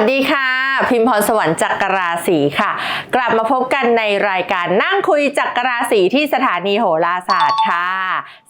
วัสดีค่ะ พิมพ์พรสวรรค์จักรราศีค่ะ กลับมาพบกันในรายการนั่งคุยจักรราศีที่สถานีโหราศาสตร์ค่ะ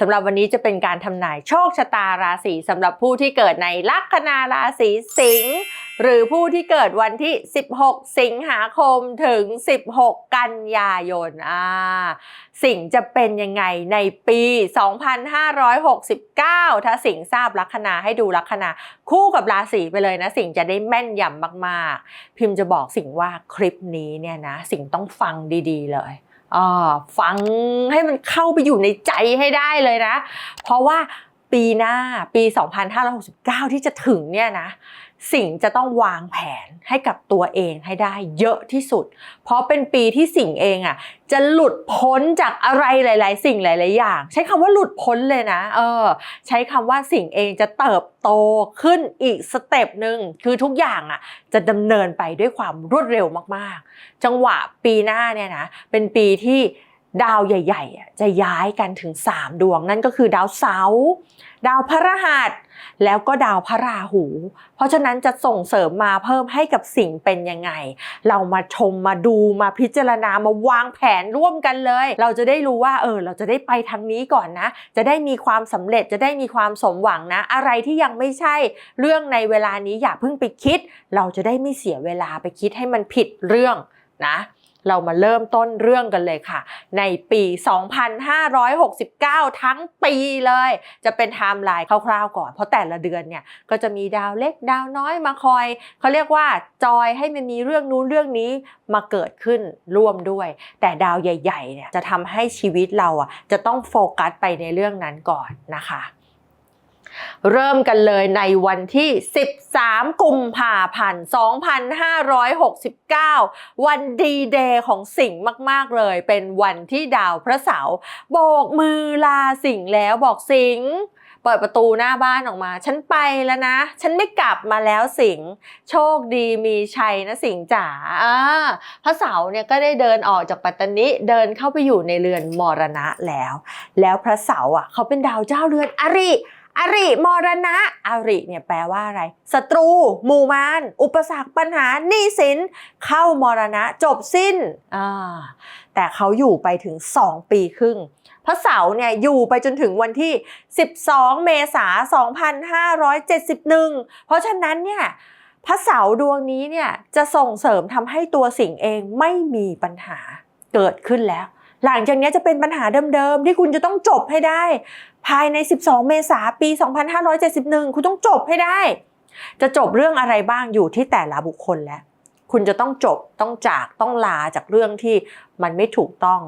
สำหรับวันนี้จะเป็นการทำนายโชคชะตาราศีสำหรับผู้ที่เกิดในลัคนาราศีสิงห์ หรือผู้ที่เกิดวันที่ 16 สิงหาคมถึง 16 กันยายนอ่าสิ่งจะเป็นยังไงในปี 2569 ถ้าสิ่งทราบลัคนาให้ดูลัคนาคู่กับราศีไปเลยนะ สิ่งจะได้แม่นยำมากๆ พิมพ์จะบอกสิ่งว่าคลิปนี้เนี่ยนะ สิ่งต้องฟังดีๆเลยอ่าฟังให้มันเข้าไปอยู่ในใจให้ได้เลยนะ เพราะว่า ปีหน้าปี 2569 ที่จะถึงเนี่ยนะ สิ่งจะต้องวางแผนให้กับตัวเองให้ได้เยอะที่สุด เพราะเป็นปีที่สิ่งเองอะจะหลุดพ้นจากอะไรหลาย ๆ สิ่งหลาย ๆ อย่าง ใช้คำว่าหลุดพ้นเลยนะ เออ ใช้คำว่าสิ่งเองจะเติบโตขึ้นอีกสเต็ปหนึ่งคือทุกอย่างอะจะดำเนินไปด้วยความรวดเร็วมาก ๆ จังหวะปีหน้าเนี่ยนะเป็นปีที่ ดาวใหญ่ๆอะจะย้ายกันถึง 3 ดวงนั่นก็คือดาวเสาร์ดาวพฤหัส แล้วก็ดาวพระราหู เพราะฉะนั้นจะส่งเสริมมาเพิ่มให้กับสิ่งเป็นยังไง เรามาชมมาดูมาพิจารณามาวางแผนร่วมกันเลย เราจะได้รู้ว่าเออเราจะได้ไปทางนี้ก่อนนะ จะได้มีความสำเร็จจะได้มีความสมหวังนะ อะไรที่ยังไม่ใช่เรื่องในเวลานี้อย่าเพิ่งไปคิด เราจะได้ไม่เสียเวลาไปคิดให้มันผิดเรื่องนะ เรามาเริ่มต้นเรื่องกันเลยค่ะ ในปี 2569 ทั้งปีเลย จะเป็นไทม์ไลน์คร่าวๆก่อน เพราะแต่ละเดือนเนี่ยก็จะมีดาวเล็กดาวน้อยมาคอย เขาเรียกว่าจอยให้มันมีเรื่องนู้นเรื่องนี้มาเกิดขึ้นร่วมด้วย แต่ดาวใหญ่ๆเนี่ยจะทำให้ชีวิตเราอะจะต้องโฟกัสไปในเรื่องนั้นก่อนนะคะ เริ่มกันเลยในวันที่ 13 กุมภาพันธ์ 2569 วันดีเดย์ของสิงห์มาก ๆ เลย เป็นวันที่ดาวพระเสาร์โบกมือลาสิงห์แล้วบอกสิงห์เปิดประตูหน้าบ้านออกมา ฉันไปแล้วนะ ฉันไม่กลับมาแล้วสิงห์โชคดีมีชัยนะสิงห์จ๋าอ่าพระเสาร์เนี่ยก็ได้เดินออกจากปัตตานิเดินเข้าไปอยู่ในเรือนมรณะแล้ว แล้วพระเสาร์อะ เขาเป็นดาวเจ้าเรือนอริ อริมรณะอริเนี่ยแปลว่าอะไรศัตรู หมู่มารอุปสรรคปัญหาหนี้สิน เข้ามรณะจบสิ้นอ่าแต่เขาอยู่ไปถึง 2 ปีครึ่งพระเสาร์เนี่ยอยู่ไปจนถึงวันที่ 12 เมษายน2571 เพราะฉะนั้นเนี่ยพระเสาร์ดวงนี้เนี่ยจะส่งเสริมทำให้ตัวสิ่งเองไม่มีปัญหาเกิดขึ้นแล้ว หลังจากนี้จะเป็นปัญหาเดิมๆ ที่คุณจะต้องจบให้ได้ ภายใน 12 เมษายนปี 2571 คุณต้องจบให้ได้ จะจบเรื่องอะไรบ้างอยู่ที่แต่ละบุคคลแล้ว คุณจะต้องจบต้องจากต้องลาจากเรื่องที่มันไม่ถูกต้อง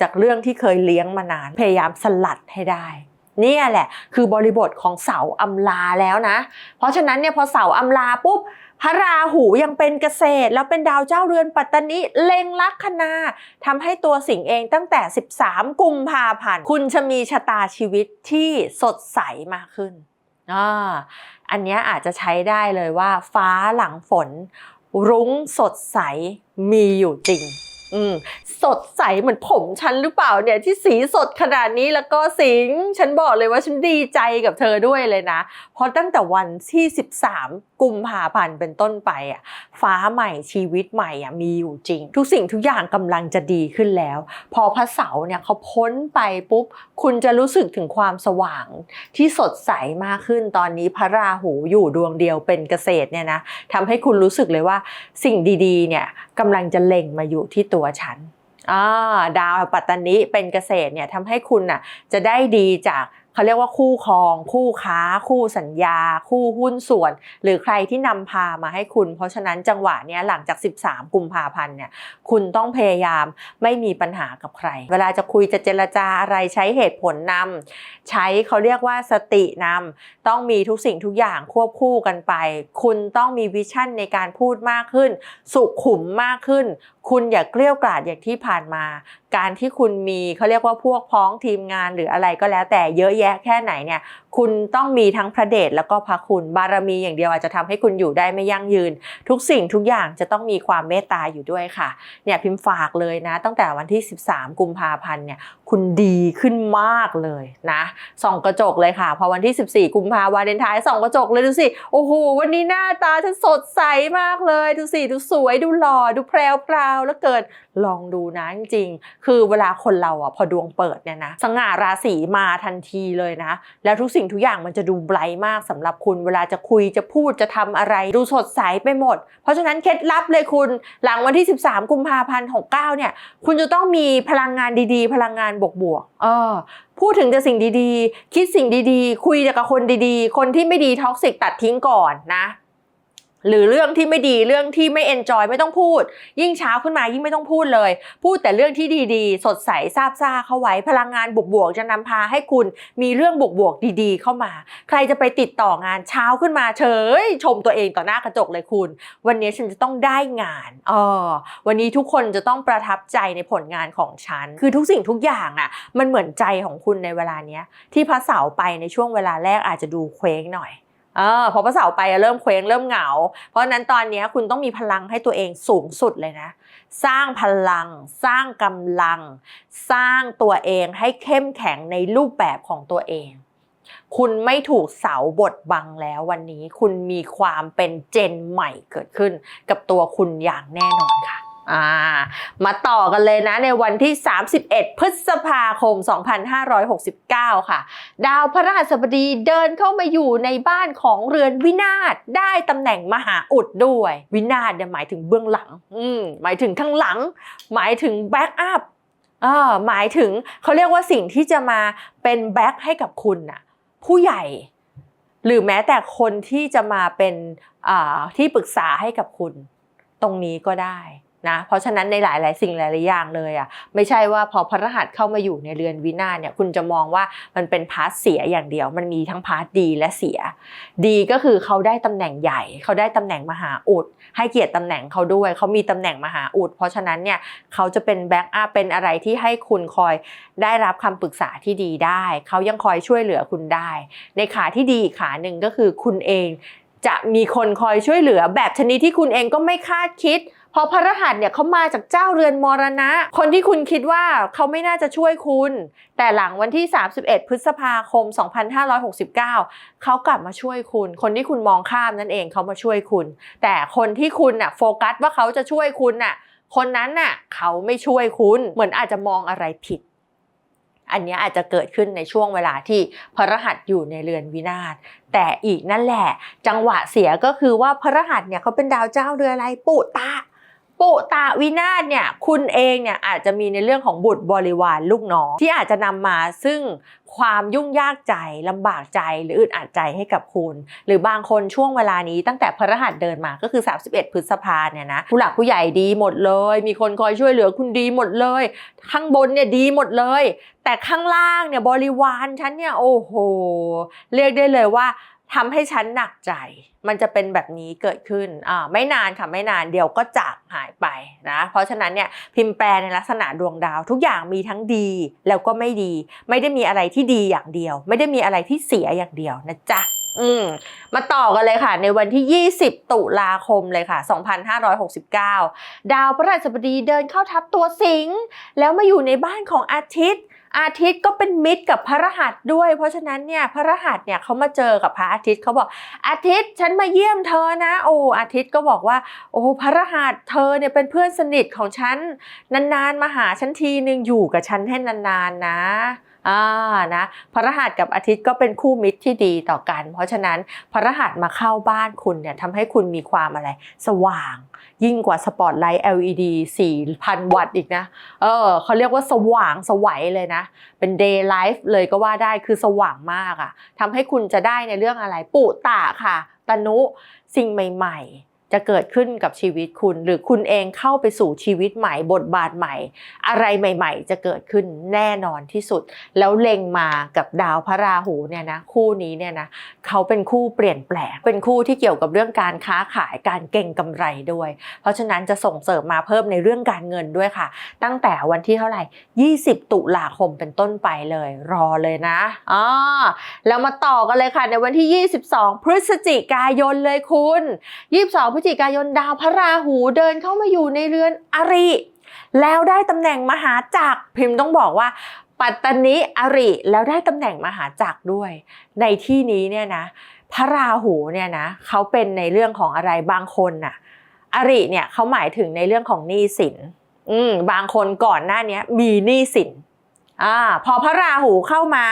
จากเรื่องที่เคยเลี้ยงมานานพยายามสลัดให้ได้ เนี่ยแหละ คือบริบทของเสาอำลาแล้วนะ เพราะฉะนั้นเนี่ยพอเสาอำลาปุ๊บพระราหูยังเป็นเกษตร แล้วเป็นดาวเจ้าเรือนปัตตานิเล็งลัคนาทำให้ตัวสิงเองตั้งแต่ 13 กุมภาพันธ์คุณจะมีชะตาชีวิตที่สดใสมากขึ้นอ่าอันนี้อาจจะใช้ได้เลยว่าฟ้าหลังฝน รุ้งสดใสมีอยู่จริง อืมสดใสเหมือนผมฉันหรือเปล่าเนี่ยที่สีสดขนาดนี้แล้วก็สิง ฉันบอกเลยว่าฉันดีใจกับเธอด้วยเลยนะ เพราะตั้งแต่วันที่ 13 กุมภาพันธ์เป็นต้นไปอะฟ้าใหม่ชีวิตใหม่อะมีอยู่จริง ทุกสิ่งทุกอย่างกำลังจะดีขึ้นแล้ว พอพระเสาร์เนี่ยเขาพ้นไปปุ๊บ คุณจะรู้สึกถึงความสว่างที่สดใสมากขึ้นตอนนี้พระราหูอยู่ดวงเดียวเป็นเกษตรเนี่ยนะทำให้คุณรู้สึกเลยว่าสิ่งดีๆเนี่ยกำลังจะเล็งมาอยู่ที่ตัวฉันอ่าดาวปัตตานิเป็นเกษตรเนี่ยทำให้คุณน่ะจะได้ดีจาก เขาเรียกว่าคู่ครอง คู่ค้า คู่สัญญา คู่หุ้นส่วน หรือใครที่นำพามาให้คุณ เพราะฉะนั้นจังหวะนี้หลังจาก 13 กุมภาพันธ์เนี่ยคุณต้องพยายามไม่มีปัญหากับใคร เวลาจะคุยจะเจรจาอะไรใช้เหตุผลนำใช้เขาเรียกว่าสตินำต้องมีทุกสิ่งทุกอย่างควบคู่กันไป คุณต้องมีวิชั่นในการพูดมากขึ้น สุขุมมากขึ้น คุณอย่าเกลี้ยกล่อดอย่างที่ผ่านมา การที่คุณมีเขาเรียกว่าพวกพ้องทีมงานหรืออะไรก็แล้วแต่เยอะแยะแค่ไหนเนี่ย คุณต้องมีทั้งพระเดชแล้วก็พระคุณบารมีอย่างเดียวอาจจะทำให้คุณอยู่ได้ไม่ยั่งยืน ทุกสิ่งทุกอย่างจะต้องมีความเมตตาอยู่ด้วยค่ะเนี่ยพิมพ์ฝากเลยนะ ตั้งแต่วันที่ 13 กุมภาพันธ์เนี่ย คุณดีขึ้นมากเลยนะส่องกระจกเลยค่ะ พอวันที่ 14 กุมภาวาเลนไทน์ส่องกระจกเลยดูสิ โอ้โห วันนี้หน้าตาฉันสดใสมากเลย ดูสิ ดูสวย ดูหล่อ ดูแพรวพราวแล้วเกิดลองดูนะจริงๆ คือเวลาคนเราอะพอดวงเปิดเนี่ยนะสง่าราศีมาทันทีเลยนะ แล้วทุกสิ่งทุกอย่างมันจะดูไบรท์มากสำหรับคุณ เวลาจะคุยจะพูดจะทำอะไร ดูสดใสไปหมด เพราะฉะนั้นเคล็ดลับเลยคุณ หลังวันที่ 13 กุมภาพันธ์69เนี่ย คุณจะต้องมีพลังงานดีๆ พลังงานบวกๆเออพูดถึงแต่สิ่งดีๆ คิดสิ่งดีๆ คุยแต่กับคนดีๆ คนที่ไม่ดีท็อกซิกตัดทิ้งก่อนนะ หรือเรื่องที่ไม่ดีเรื่องที่ไม่เอนจอยไม่ต้องพูด ยิ่งเช้าขึ้นมายิ่งไม่ต้องพูดเลย พูดแต่เรื่องที่ดีๆ สดใสซาบซ่าเข้าไว้พลังงานบวกๆจะนำพาให้คุณมีเรื่องบวกๆดีๆ เข้ามา ใครจะไปติดต่องานเช้าขึ้นมาเฉย ชมตัวเองต่อหน้ากระจกเลยคุณ วันนี้ฉันจะต้องได้งานเออวันนี้ทุกคนจะต้องประทับใจในผลงานของฉัน คือทุกสิ่งทุกอย่างอะ มันเหมือนใจของคุณในเวลาเนี้ยที่พระเสาไปในช่วงเวลาแรกอาจจะดูเคว้งหน่อย เออพอพระเสาร์ไปเริ่มเคว้งเริ่มเหงา เพราะฉะนั้นตอนนี้คุณต้องมีพลังให้ตัวเองสูงสุดเลยนะ สร้างพลัง สร้างกำลัง สร้างตัวเองให้เข้มแข็งในรูปแบบของตัวเอง คุณไม่ถูกเสาบดบังแล้ววันนี้ คุณมีความเป็นเจนใหม่เกิดขึ้น กับตัวคุณอย่างแน่นอนค่ะ อ่ามาต่อกันเลยนะในวันที่ 31 พฤษภาคม 2569 ค่ะ ดาวพระราชบดีเดินเข้ามาอยู่ในบ้านของเรือนวินาศได้ตำแหน่งมหาอุดด้วย วินาศเนี่ยหมายถึงเบื้องหลัง อืมหมายถึงข้างหลัง หมายถึงแบ็กอัพเออหมายถึงเขาเรียกว่าสิ่งที่จะมาเป็นแบ็กให้กับคุณน่ะผู้ใหญ่ หรือแม้แต่คนที่จะมาเป็นที่ปรึกษาให้กับคุณ ตรงนี้ก็ได้ นะเพราะฉะนั้นในหลาย ๆ สิ่งหลาย ๆ อย่างเลยอะไม่ใช่ว่าพอพระรหัสเข้ามาอยู่ในเรือนวินาศเนี่ยคุณจะมองว่ามันเป็นพาร์ทเสียอย่างเดียว มันมีทั้งพาร์ทดีและเสีย ดีก็คือเขาได้ตำแหน่งใหญ่ เขาได้ตำแหน่งมหาอุด ให้เกียรติตำแหน่งเขาด้วย เขามีตำแหน่งมหาอุด เพราะฉะนั้นเนี่ยเขาจะเป็นแบ็กอัพเป็นอะไรที่ให้คุณคอยได้รับคำปรึกษาที่ดีได้ เขายังคอยช่วยเหลือคุณได้ ในขาที่ดีอีกขาหนึ่งก็คือคุณเองจะมีคนคอยช่วยเหลือแบบชนิดที่คุณเองก็ไม่คาดคิด พอพระรหัสเนี่ยเขามาจากเจ้าเรือนมรณะ คนที่คุณคิดว่าเขาไม่น่าจะช่วยคุณ แต่หลังวันที่ 31 พฤษภาคม 2569 เขากลับมาช่วยคุณ คนที่คุณมองข้ามนั่นเองเขามาช่วยคุณ แต่คนที่คุณน่ะโฟกัสว่าเขาจะช่วยคุณน่ะ คนนั้นน่ะเขาไม่ช่วยคุณ เหมือนอาจจะมองอะไรผิด อันนี้อาจจะเกิดขึ้นในช่วงเวลาที่พระรหัสอยู่ในเรือนวินาศแต่อีกนั่นแหละ จังหวะเสียก็คือว่าพระรหัสเนี่ยเขาเป็นดาวเจ้าเรืออะไรปุตตะ ปุตะวินาศเนี่ยคุณเองเนี่ยอาจจะมีในเรื่องของบุตรบริวารลูกน้องที่อาจจะนำมาซึ่งความยุ่งยากใจลำบากใจหรืออึดอัดใจให้กับคุณ หรือบางคนช่วงเวลานี้ตั้งแต่พระหัสเดินมาก็คือ 31 พฤษภาเนี่ยนะผู้หลักผู้ใหญ่ดีหมดเลย มีคนคอยช่วยเหลือคุณดีหมดเลย ข้างบนเนี่ยดีหมดเลย แต่ข้างล่างเนี่ยบริวารฉันเนี่ยโอ้โห เรียกได้เลยว่า ทำให้ฉันหนักใจ มันจะเป็นแบบนี้เกิดขึ้นอ่าไม่นานค่ะไม่นานเดี๋ยวก็จากหายไปนะ เพราะฉะนั้นเนี่ยพิมพ์แปลในลักษณะดวงดาว ทุกอย่างมีทั้งดีแล้วก็ไม่ดี ไม่ได้มีอะไรที่ดีอย่างเดียว ไม่ได้มีอะไรที่เสียอย่างเดียวนะจ๊ะอืมมาต่อกันเลยค่ะ ในวันที่ 20 ตุลาคมเลยค่ะ 2569 ดาวพระราชบดีเดินเข้าทับตัวสิงห์แล้วมาอยู่ในบ้านของอาทิตย์ อาทิตย์ก็เป็นมิตรกับพระรหัสด้วย เพราะฉะนั้นเนี่ยพระรหัสเนี่ยเขามาเจอกับพระอาทิตย์เขาบอกอาทิตย์ฉันมาเยี่ยมเธอนะ โอ้อาทิตย์ก็บอกว่า โอ้พระรหัสเธอเนี่ยเป็นเพื่อนสนิทของฉันนานๆมาหาฉันทีนึงอยู่กับฉันให้นานๆนะอ่านะพระรหัสกับอาทิตย์ก็เป็นคู่มิตรที่ดีต่อกัน เพราะฉะนั้นพระรหัสมาเข้าบ้านคุณเนี่ยทำให้คุณมีความอะไร สว่าง ยิ่งกว่าสปอตไลท์ LED 4,000 วัตต์อีกนะ เออเขาเรียกว่าสว่างสวัยเลยนะเป็น day life เลยก็ว่าได้คือสว่างมากอะ่ะทำให้คุณจะได้ในเรื่องอะไร ปุตะค่ะ ตนุสิ่งใหม่ ๆ จะเกิดขึ้นกับชีวิตคุณ หรือคุณเองเข้าไปสู่ชีวิตใหม่บทบาทใหม่ อะไรใหม่ ๆ จะเกิดขึ้นแน่นอนที่สุด แล้วเล็งมากับดาวพระราหูเนี่ยนะคู่นี้เนี่ยนะเขาเป็นคู่เปลี่ยนแปลง เป็นคู่ที่เกี่ยวกับเรื่องการค้าขายการเก่งกำไรด้วย เพราะฉะนั้นจะส่งเสริมมาเพิ่มในเรื่องการเงินด้วยค่ะ ตั้งแต่วันที่เท่าไหร่ 20 ตุลาคมเป็นต้นไปเลย รอเลยนะอ่าแล้วมาต่อกันเลยค่ะในวันที่ 22 พฤศจิกายนเลยคุณ 22พฤศจิกายนดาวพระราหูเดินเข้ามาอยู่ในเรือนอริ แล้วได้ตำแหน่งมหาจักรพิมพ์ต้องบอกว่า ปัตตนิอริแล้วได้ตำแหน่งมหาจักรด้วย ในที่นี้เนี่ยนะ พระราหูเนี่ยนะเขาเป็นในเรื่องของอะไรบางคนน่ะอริเนี่ยเขาหมายถึงในเรื่องของหนี้สินอืมบางคนก่อนหน้านี้มีหนี้สินอ่าพอพระราหูเข้ามา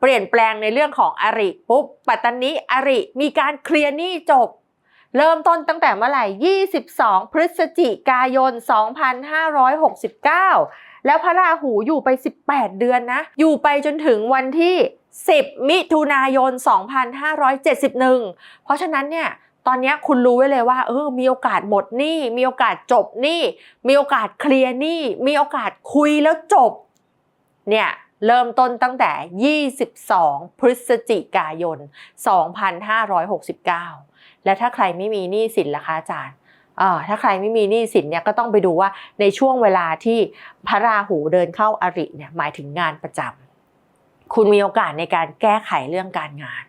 เปลี่ยนแปลงในเรื่องของอริปุ๊บปัตตนิอริมีการเคลียร์หนี้จบ เริ่มต้นตั้งแต่เมื่อไหร่ 22 พฤศจิกายน 2569 แล้วพระราหูอยู่ไป 18 เดือนนะ อยู่ไปจนถึงวันที่ 10 มิถุนายน 2571 เพราะฉะนั้นเนี่ยตอนนี้คุณรู้ไว้เลยว่าเออมีโอกาสหมดหนี้ มีโอกาสจบหนี้ มีโอกาสเคลียร์หนี้ มีโอกาสคุยแล้วจบ เนี่ยเริ่มต้นตั้งแต่ 22 พฤศจิกายน 2569 และถ้าใครไม่มีหนี้สินล่ะคะอาจารย์อ่าถ้าใครไม่มีหนี้สินเนี่ยก็ต้องไปดูว่าในช่วงเวลาที่พระราหูเดินเข้าอริเนี่ยหมายถึงงานประจำคุณมีโอกาสในการแก้ไขเรื่องการงาน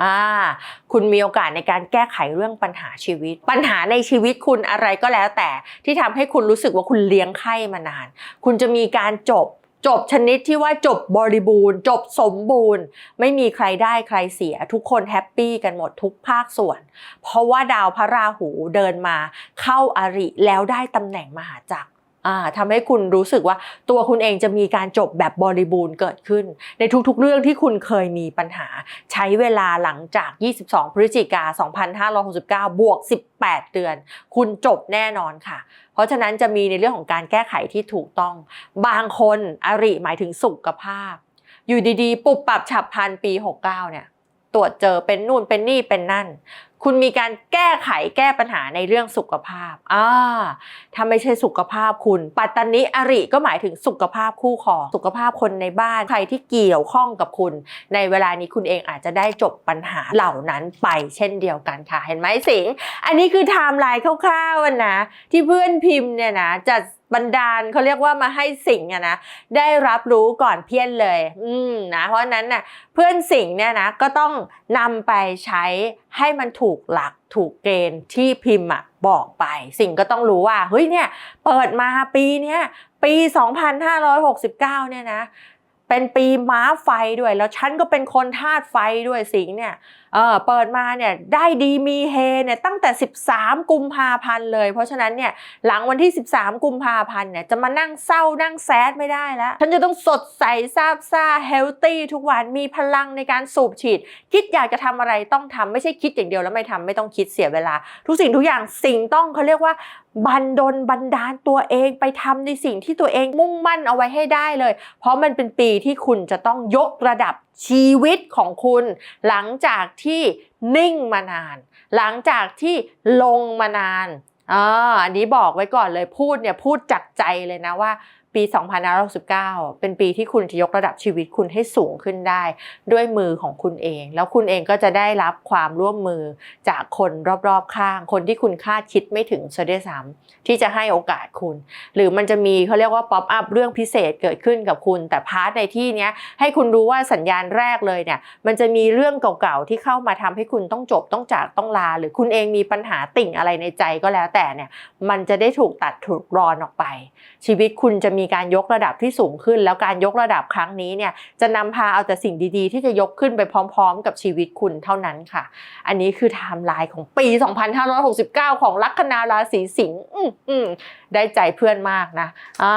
อ่าคุณมีโอกาสในการแก้ไขเรื่องปัญหาชีวิต ปัญหาในชีวิตคุณอะไรก็แล้วแต่ที่ทำให้คุณรู้สึกว่าคุณเลี้ยงไข้มานาน คุณจะมีการจบ จบชนิดที่ว่าจบบริบูรณ์ จบสมบูรณ์ ไม่มีใครได้ใครเสีย ทุกคนแฮปปี้กันหมดทุกภาคส่วน เพราะว่าดาวพระราหูเดินมาเข้าอาริแล้วได้ตำแหน่งมหาจักรอ่าทำให้คุณรู้สึกว่าตัวคุณเองจะมีการจบแบบบริบูรณ์เกิดขึ้น ในทุกๆเรื่องที่คุณเคยมีปัญหา ใช้เวลาหลังจาก 22 พฤศจิกา 2569 บวก 18 เดือน คุณจบแน่นอนค่ะ เพราะฉะนั้นจะมีในเรื่องของการแก้ไขที่ถูกต้อง บางคนอริหมายถึงสุขภาพ อยู่ดีๆ ปุบปรับฉับพลันปี 69 เนี่ยตรวจเจอเป็นนู่นเป็นนี่เป็นนั่น คุณมีการแก้ไขแก้ปัญหาในเรื่องสุขภาพอ่าถ้าไม่ใช่สุขภาพคุณ ปัตตนิอริก็หมายถึงสุขภาพคู่ครองสุขภาพคนในบ้านใครที่เกี่ยวข้องกับคุณ ในเวลานี้คุณเองอาจจะได้จบปัญหาเหล่านั้นไปเช่นเดียวกันค่ะ เห็นไหมสิงห์อันนี้คือไทม์ไลน์คร่าวๆนะที่เพื่อนพิมพ์เนี่ยนะจะ บันดาลเขาเรียกว่ามาให้สิงอะนะได้รับรู้ก่อนเพี้ยนเลย อืมนะเพราะนั้นน่ะเพื่อนสิงเนี่ยนะก็ต้องนำไปใช้ให้มันถูกหลักถูกเกณฑ์ที่พิมพ์อะบอกไป สิงก็ต้องรู้ว่าเฮ้ยเนี่ยเปิดมาปีเนี้ยปี 2569 เนี่ยนะเป็นปีม้าไฟด้วย แล้วฉันก็เป็นคนธาตุไฟด้วยสิงเนี่ย เออเปิดมาเนี่ยได้ดีมีเฮเนี่ยตั้งแต่ 13 กุมภาพันธ์เลย เพราะฉะนั้นเนี่ยหลังวันที่ 13 กุมภาพันธ์เนี่ยจะมานั่งเศร้านั่งแซดไม่ได้แล้วฉันจะต้องสดใสซาบซ่าเฮลตี้ทุกวันมีพลังในการสูบฉีด คิดอยากจะทำอะไรต้องทำไม่ใช่คิดอย่างเดียวแล้วไม่ทำไม่ต้องคิดเสียเวลา ทุกสิ่งทุกอย่างสิ่งต้องเขาเรียกว่าบันดลบันดาลตัวเองไปทำในสิ่งที่ตัวเองมุ่งมั่นเอาไว้ให้ได้เลย เพราะมันเป็นปีที่คุณจะต้องยกระดับชีวิตของคุณหลังจากที่นิ่งมานาน หลังจากที่ลงมานานอ่าอันนี้บอกไว้ก่อนเลยพูดเนี่ยพูดจากใจเลยนะว่า ปี2569 เป็นปีที่คุณจะยกระดับชีวิตคุณให้สูงขึ้นได้ ด้วยมือของคุณเอง แล้วคุณเองก็จะได้รับความร่วมมือจากคนรอบๆข้าง คนที่คุณคาดคิดไม่ถึงซะด้วยซ้ำที่จะให้โอกาสคุณ หรือมันจะมีเขาเรียกว่าป๊อปอัพเรื่องพิเศษเกิดขึ้นกับคุณ แต่พาร์ทในที่นี้ให้คุณรู้ว่าสัญญาณแรกเลยเนี่ยมันจะมีเรื่องเก่าๆที่เข้ามาทำให้คุณต้องจบต้องจากต้องลา หรือคุณเองมีปัญหาติ่งอะไรในใจก็แล้วแต่เนี่ยมันจะได้ถูกตัดถูกรอนออกไป ชีวิตคุณจะมีีการยกระดับที่สูงขึ้น แล้วการยกระดับครั้งนี้เนี่ยจะนำพาเอาแต่สิ่งดีๆ ที่จะยกขึ้นไปพร้อม ๆ กับชีวิตคุณเท่านั้นค่ะ อันนี้คือไทม์ไลน์ของปี 2569 ของลัคนาราศีสิงห์ได้ใจเพื่อนมากนะอ่า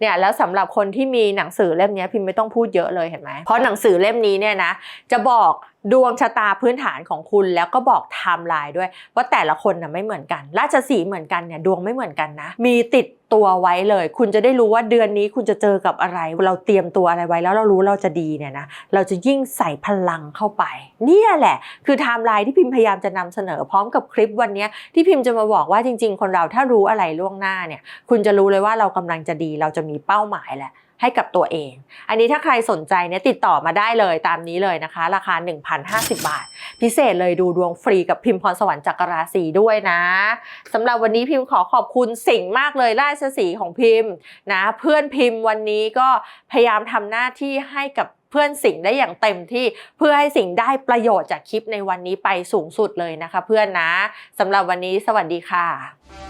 เนี่ยแล้วสำหรับคนที่มีหนังสือเล่มนี้พิมพ์ไม่ต้องพูดเยอะเลยเห็นไหมเพราะหนังสือเล่มนี้เนี่ยนะจะบอก ดวงชะตาพื้นฐานของคุณแล้วก็บอกไทม์ไลน์ด้วยว่าแต่ละคนน่ะไม่เหมือนกัน ราชสีเหมือนกันเนี่ยดวงไม่เหมือนกันนะ มีติดตัวไว้เลย คุณจะได้รู้ว่าเดือนนี้คุณจะเจอกับอะไร เราเตรียมตัวอะไรไว้แล้วเรารู้เราจะดีเนี่ยนะเราจะยิ่งใส่พลังเข้าไป เนี่ยแหละ คือไทม์ไลน์ที่พิมพ์พยายามจะนำเสนอพร้อมกับคลิปวันนี้ที่พิมพ์จะมาบอกว่าจริง ๆ คนเราถ้ารู้อะไรล่วงหน้าเนี่ย คุณจะรู้เลยว่าเรากำลังจะดี เราจะมีเป้าหมายแหละ ให้กับตัวเอง อันนี้ถ้าใครสนใจเนี่ยติดต่อมาได้เลยตามนี้เลยนะคะ ราคา 1,050 บาท พิเศษเลยดูดวงฟรีกับพิมพ์พรสวรรค์จักรราศีด้วยนะสำหรับวันนี้พิมพ์ขอขอบคุณสิ่งมากเลยราชสีของพิมพ์นะเพื่อนพิมพ์วันนี้ก็พยายามทำหน้าที่ให้กับเพื่อนสิ่งได้อย่างเต็มที่เพื่อให้สิ่งได้ประโยชน์จากคลิปในวันนี้ไปสูงสุดเลยนะคะ เพื่อนนะสำหรับวันนี้สวัสดีค่ะ